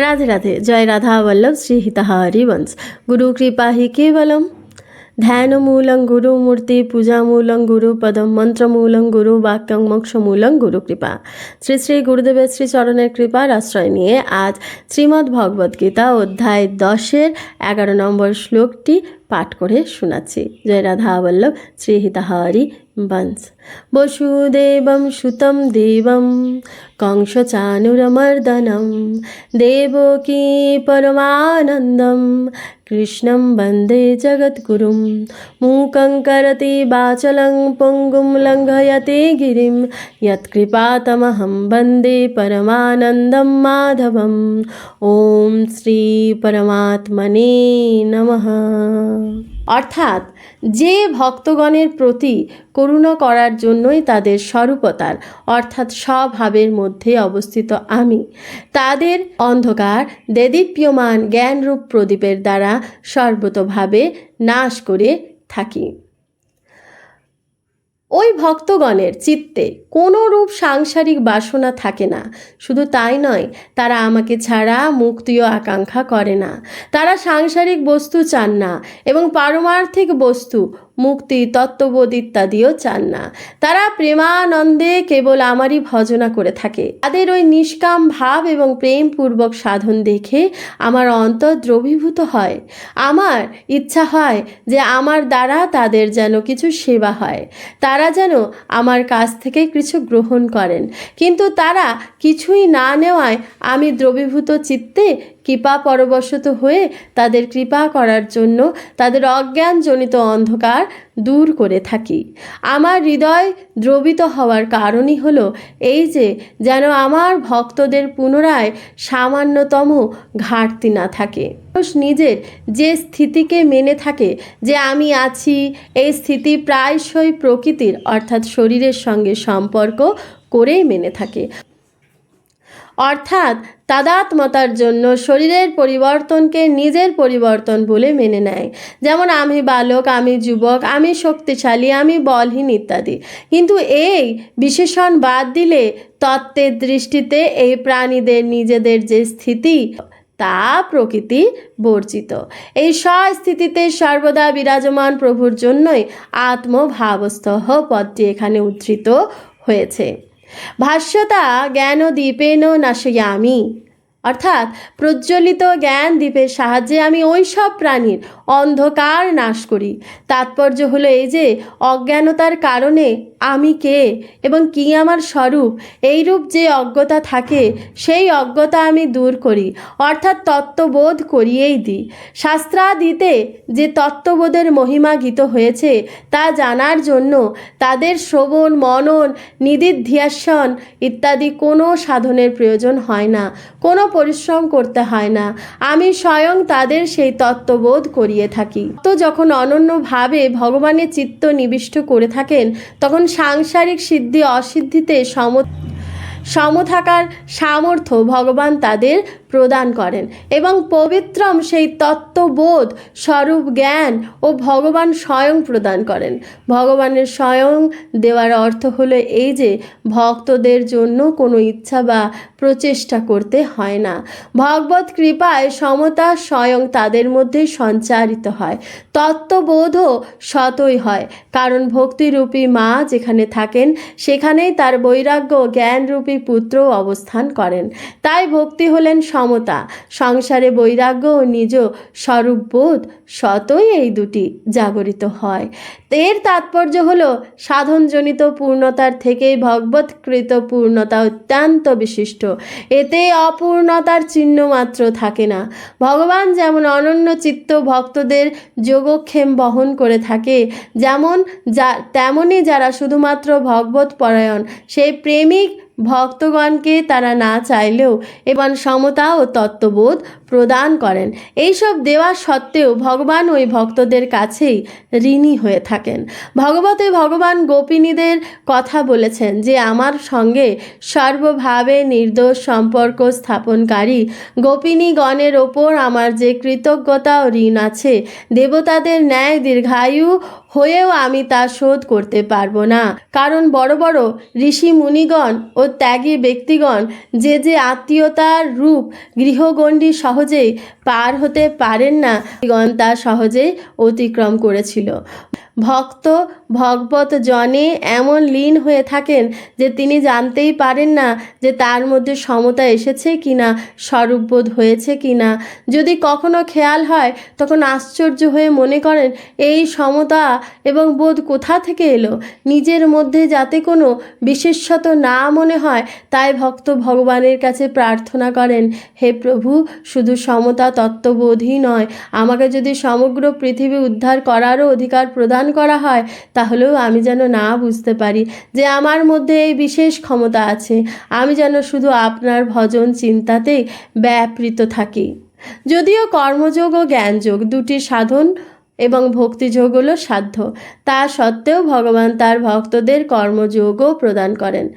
রাধে রাধে জয় রাধা বল্লভ শ্রী হিতাহারি বংশ গুরু কৃপা হি কেবলম ধ্যানমূলং গুরুমূর্তি পূজামূলং গুরুপদম মন্ত্রমূলং গুরু বাক্যং মোক্ষমূলং গুরুকৃপা শ্রী শ্রী গুরুদেবের শ্রী চরণের কৃপার আশ্রয় নিয়ে আজ শ্রীমদ্ ভগবদ্গীতা অধ্যায় দশের এগারো নম্বর শ্লোকটি পাঠ করে শোনাচ্ছি। জয় রাধা বল্লভ শ্রীহিতাহারি বংশ বসুদেবম সুতম দেবম, কংসচানুরমর্দনম। দেবকী পরমানন্দম, কৃষ্ণম বন্দে জগদ্গুরুম মূকং করতি বাচলং পুঙ্গুম লঙ্ঘয়তে গিরিম। ইয়ৎকৃপাতমহম বন্দে পরমানন্দম মাধবম। ওম শ্রী পরমাত্মনে নমঃ। অর্থাৎ যে ভক্তগণের প্রতি করুণা করার জন্যই তাদের স্বরূপতার, অর্থাৎ স্বভাবের মধ্যে অবস্থিত আমি, তাদের অন্ধকার, দেদীপ্যমান জ্ঞানরূপ প্রদীপের দ্বারা সর্বতভাবে নাশ করে থাকি। ওই ভক্তগণের চিত্তে কোনো রূপ সাংসারিক বাসনা থাকে না। শুধু তাই নয়, তারা আমাকে ছাড়া মুক্তিও আকাঙ্ক্ষা করে না। তারা সাংসারিক বস্তু চান না এবং পারমার্থিক বস্তু মুক্তি, তত্ত্ববোধ ইত্যাদিও চান না। তারা প্রেমানন্দে কেবল আমারই ভজনা করে থাকে। তাদের ওই নিষ্কাম ভাব এবং প্রেমপূর্বক সাধন দেখে আমার অন্তর দ্রবীভূত হয়। আমার ইচ্ছা হয় যে আমার দ্বারা তাদের যেন কিছু সেবা হয়। তারা যেন আমার কাছ থেকে কিছু গ্রহণ করেন। কিন্তু তারা কিছুই না নেওয়ায় আমি দ্রবীভূত চিত্তে কৃপা পরবশত হয়ে তাদের কৃপা করার জন্য তাদের অজ্ঞানজনিত অন্ধকার দূর করে থাকি। আমার হৃদয় দ্রবিত হওয়ার কারণই হলো এই যে, যেন আমার ভক্তদের পুনরায় সামান্যতম ঘাটতি না থাকে। নিজের যে স্থিতিকে মেনে থাকে, যে আমি আছি, এই স্থিতি প্রায়শই প্রকৃতির, অর্থাৎ শরীরের সঙ্গে সম্পর্ক করেই মেনে থাকে। অর্থাৎ তাদাত্মতার জন্য শরীরের পরিবর্তনকে নিজের পরিবর্তন বলে মেনে নেয়। যেমন, আমি বালক, আমি যুবক, আমি শক্তিশালী, আমি বলহীন ইত্যাদি। কিন্তু এই বিশেষণ বাদ দিলে তত্ত্বের দৃষ্টিতে এই প্রাণীদের নিজেদের যে স্থিতি, তা প্রকৃতি বর্জিত। এই স্বস্থিতিতে সর্বদা বিরাজমান প্রভুর জন্যই আত্মভাবস্থ পদটি এখানে উদ্ধৃত হয়েছে। ভাষ্যতা জ্ঞানদীপেন নাশয়ামি। অর্থাৎ প্রজ্বলিত জ্ঞান দ্বীপের সাহায্যে আমি ওই সব প্রাণীর অন্ধকার নাশ করি। তাৎপর্য হলো এই যে, অজ্ঞানতার কারণে আমি কে এবং কি আমার স্বরূপ, এইরূপ যে অজ্ঞতা থাকে, সেই অজ্ঞতা আমি দূর করি, অর্থাৎ তত্ত্ববোধ করিয়েই দিই। শাস্ত্রাদিতে যে তত্ত্ববোধের মহিমা গীত হয়েছে, তা জানার জন্য তাদের শ্রবণ, মনন নিদিধ্যাসন ইত্যাদি কোনো সাধনের প্রয়োজন হয় না। কোনো পরিশ্রম করতে হয় না। আমি স্বয়ং তাদের সেই তত্ত্ববোধ করিয়ে থাকি। তো যখন অনন্যভাবে ভগবানের চিত্ত নিবিষ্ট করে থাকেন, তখন সাংসারিক সিদ্ধি অসিদ্ধিতে সম সম থাকার সামর্থ্য ভগবান তাদের প্রদান করেন এবং পবিত্রম সেই তত্ত্ববোধ স্বরূপ জ্ঞান ও ভগবান স্বয়ং প্রদান করেন। ভগবানের স্বয়ং দেওয়ার অর্থ হলো এই যে ভক্তদের জন্য কোনো ইচ্ছা বা প্রচেষ্টা করতে হয় না। ভগবত কৃপায় সমতা স্বয়ং তাদের মধ্যে সঞ্চারিত হয়। তত্ত্ববোধও সতই হয়, কারণ ভক্তিরূপী মা যেখানে থাকেন, সেখানেই তার বৈরাগ্য জ্ঞানরূপী পুত্র অবস্থান করেন। তাই ভক্তি হলেন সমতা। সংসারে বৈরাগ্য ও নিজ স্বরূপবোধ সতই এই দুটি জাগরিত হয়। এর তাৎপর্য হল, সাধনজনিত পূর্ণতার থেকেই ভগবৎকৃত পূর্ণতা অত্যন্ত বিশিষ্ট। এতে অপূর্ণতার চিহ্ন মাত্র থাকে না। ভগবান যেমন অনন্য চিত্ত ভক্তদের যোগক্ষেম বহন করে থাকে, যেমন যা তেমনই যারা শুধুমাত্র ভগবত পরায়ণ সেই প্রেমিক ভক্তগণকে তারা না চাইলেও এবং সমতা ও তত্ত্ববোধ প্রদান করেন। এইসব দেওয়া সত্ত্বেও ভগবান ওই ভক্তদের কাছেই ঋণী হয়ে থাকেন। ভগবতে ভগবান গোপিনীদের কথা বলেছেন যে, আমার সঙ্গে সর্বভাবে নির্দোষ সম্পর্ক স্থাপনকারী গোপিনীগণের ওপর আমার যে কৃতজ্ঞতা ও ঋণ আছে, দেবতাদের ন্যায় দীর্ঘায়ু হয়েও আমি তা শোধ করতে পারব না। কারণ বড় বড় ঋষি মুনিগণ ও ত্যাগী ব্যক্তিগণ যে যে আত্মীয়তার রূপ গৃহগণ্ডি সহজেই পার হতে পারেন না। তা সহজেই অতিক্রম করেছিল। ভক্ত, ভগবত জনে এমন লীন হয়ে থাকেন যে তিনি জানতেই পারেন না যে তার মধ্যে সমতা এসেছে কিনা, স্বরূপবোধ হয়েছে কিনা। যদি কখনো খেয়াল হয়, তখন আশ্চর্য হয়ে মনে করেন, এই সমতা এবং বোধ কোথা থেকে এলো? নিজের মধ্যে যাতে কোনো বিশেষত না মনে হয়, তাই ভক্ত ভগবানের কাছে প্রার্থনা করেন, হে প্রভু, শুধু সমতা তত্ত্ববোধই নয়, আমাকে যদি সমগ্র পৃথিবী উদ্ধার করারও অধিকার প্রদান করা হয়, তাহলেও আমি যেন না বুঝতে পারি যে আমার মধ্যে এই বিশেষ ক্ষমতা আছে। আমি যেন শুধু আপনার ভজন চিন্তাতেই ব্যাপৃত থাকি। যদিও কর্মযোগ ও জ্ঞানযোগ দুটি সাধন এবং ভক্তিযোগ হলো সাধ্য, তা সত্ত্বেও ভগবান তার ভক্তদের কর্মযোগও প্রদান করেন।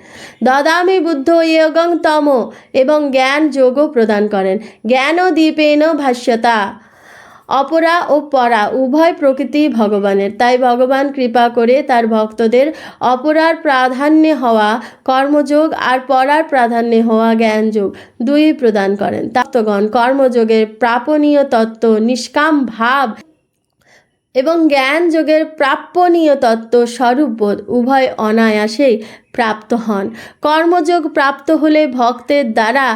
দদামি বুদ্ধ ইয়গং তম এবং জ্ঞান যোগও প্রদান করেন। জ্ঞান ও দীপেন ভাষ্যতা। অপরা ও পরা, উভয় প্রকৃতি ভগবানের। তাই ভগবান কৃপা করে তার ভক্তদের অপরার প্রাধান্যে হওয়া কর্মযোগ আর পরার প্রাধান্যে হওয়া জ্ঞানযোগ দুই প্রদান করেন। তত্ত্বগণ কর্মযোগের প্রাপনীয় তত্ত্ব, নিষ্কাম ভাব এবং জ্ঞান যোগের প্রাপ্যনীয় তত্ত্ব স্বরূপবোধ উভয় অনায়াসেই প্রাপ্ত হন। কর্মযোগ প্রাপ্ত হলে ভক্তের দ্বারা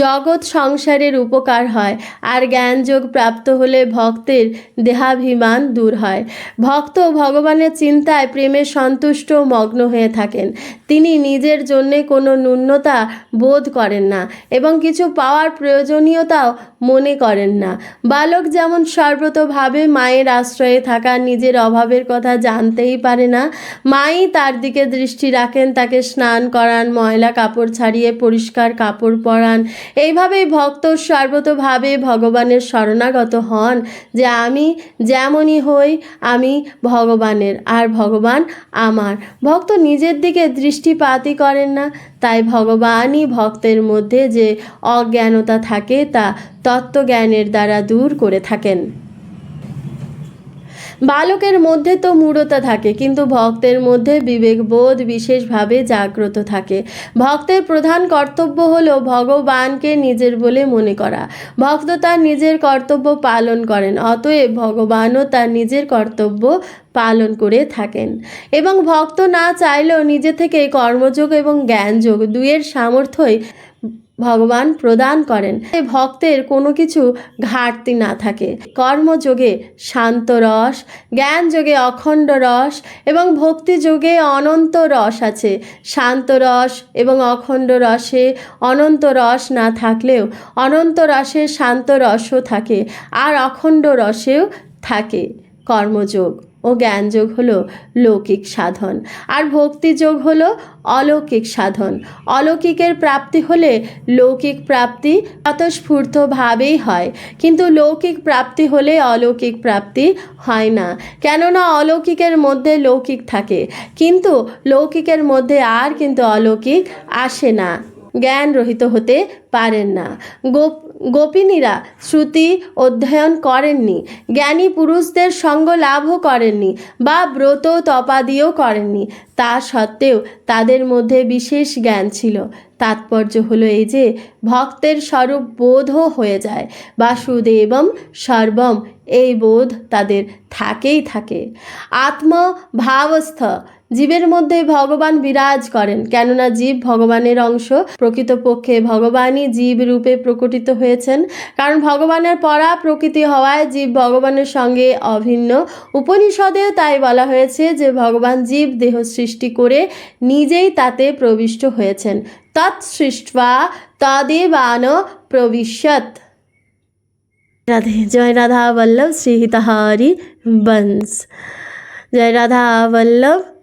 জগৎ সংসারের উপকার হয়, আর জ্ঞানযোগ প্রাপ্ত হলে ভক্তের দেহাভিমান দূর হয়। ভক্ত ভগবানের চিন্তায় প্রেমে সন্তুষ্ট মগ্ন হয়ে থাকেন। তিনি নিজের জন্যে কোনো ন্যূনতা বোধ করেন না এবং কিছু পাওয়ার প্রয়োজনীয়তাও মনে করেন না। বালক যেমন সর্বতভাবে মায়ের আশ্রয়ে থাকা নিজের অভাবের কথা জানতেই পারে না, মাই তার দিকে দৃষ্টি রাখেন তাকে স্নান করান, ময়লা কাপড় ছাড়িয়ে পরিষ্কার কাপড় পরান। এইভাবেই ভক্ত সর্বতভাবে ভগবানের শরণাগত হন যে আমি যেমনই হই, আমি ভগবানের আর ভগবান আমার। ভক্ত নিজের দিকে দৃষ্টিপাতই করেন না, তাই ভগবানই ভক্তের মধ্যে যে অজ্ঞানতা থাকে তা তত্ত্বজ্ঞানের দ্বারা দূর করে থাকেন। বালকের মধ্যে তো মূঢ়তা থাকে, কিন্তু ভক্তের মধ্যে বিবেকবোধ বিশেষভাবে জাগ্রত থাকে। ভক্তের প্রধান কর্তব্য হল ভগবানকে নিজের বলে মনে করা। ভক্ত তার নিজের কর্তব্য পালন করেন, অতএব ভগবানও তার নিজের কর্তব্য পালন করে থাকেন। এবং ভক্ত না চাইলেও নিজে থেকে কর্মযোগ এবং জ্ঞানযোগ দুইয়ের সামর্থ্যই ভগবান প্রদান করেন। ভক্তের কোনো কিছু ঘাটতি না থাকে। কর্মযোগে শান্ত রস জ্ঞান যোগে অখণ্ড রস এবং ভক্তি যোগে অনন্ত রস আছে। শান্ত রস এবং অখণ্ড রসে অনন্ত রস না থাকলেও অনন্ত রসে শান্ত রসও থাকে আর অখণ্ড রসেও থাকে। কর্মযোগ ও জ্ঞানযোগ হলো লৌকিক সাধন। আর ভক্তিযোগ হলো অলৌকিক সাধন। অলৌকিকের প্রাপ্তি হলে লৌকিক প্রাপ্তি স্বতঃস্ফূর্তভাবেই হয়। কিন্তু লৌকিক প্রাপ্তি হলে অলৌকিক প্রাপ্তি হয় না। কেননা অলৌকিকের মধ্যে লৌকিক থাকে। কিন্তু লৌকিকের মধ্যে আর কিন্তু অলৌকিক আসে না। জ্ঞান রহিত হতে পারেন না। গোপ গোপিনীরা শ্রুতি অধ্যয়ন করেননি জ্ঞানী পুরুষদের সঙ্গ লাভও করেননি বা ব্রত তপাদিও করেননি। তা সত্ত্বেও তাদের মধ্যে বিশেষ জ্ঞান ছিল। তাৎপর্য হলো এই যে, ভক্তের স্বরূপ বোধও হয়ে যায়। বাসুদেবম সর্বম, এই বোধ তাদের থাকেই থাকে। আত্ম ভাবস্থ, জীবের মধ্যে ভগবান বিরাজ করেন, কেননা জীব ভগবানের অংশ। প্রকৃতপক্ষে ভগবানই জীব রূপে প্রকটিত হয়েছেন, কারণ ভগবানের পরা প্রকৃতি হওয়ায় জীব ভগবানের সঙ্গে অভিন্ন। উপনিষদেও তাই বলা হয়েছে যে, ভগবান জীব দেহ সৃষ্টি করে নিজেই তাতে প্রবিষ্ট হয়েছেন। তৎ তৎসৃষ্টা তদেবান প্রবিশত রাধে, জয় রাধা বল্লভ, শ্রীহিতাহারি বংশ জয় রাধা বল্লভ।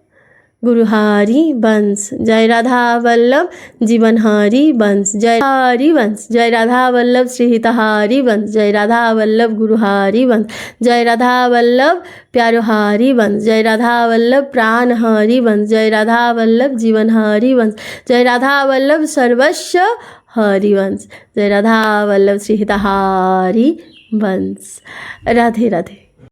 गुरुहारी वंश। जय राधा वल्लभ, जीवनहारी वंश। जय हरि वंश। जय राधा वल्लभ, श्रीहितहारी वंश। जय राधा वल्लभ, गुरुहारी वंश। जय राधा वल्लभ, प्यारोहारी वंश। जय राधा वल्लभ, प्राणहारी वंश। जय राधा वल्लभ, जीवनहारी वंश। जय राधा वल्लभ सर्वस्व हरि वंश। जय राधा वल्लभ, श्रीहितहारी वंश। राधे राधे।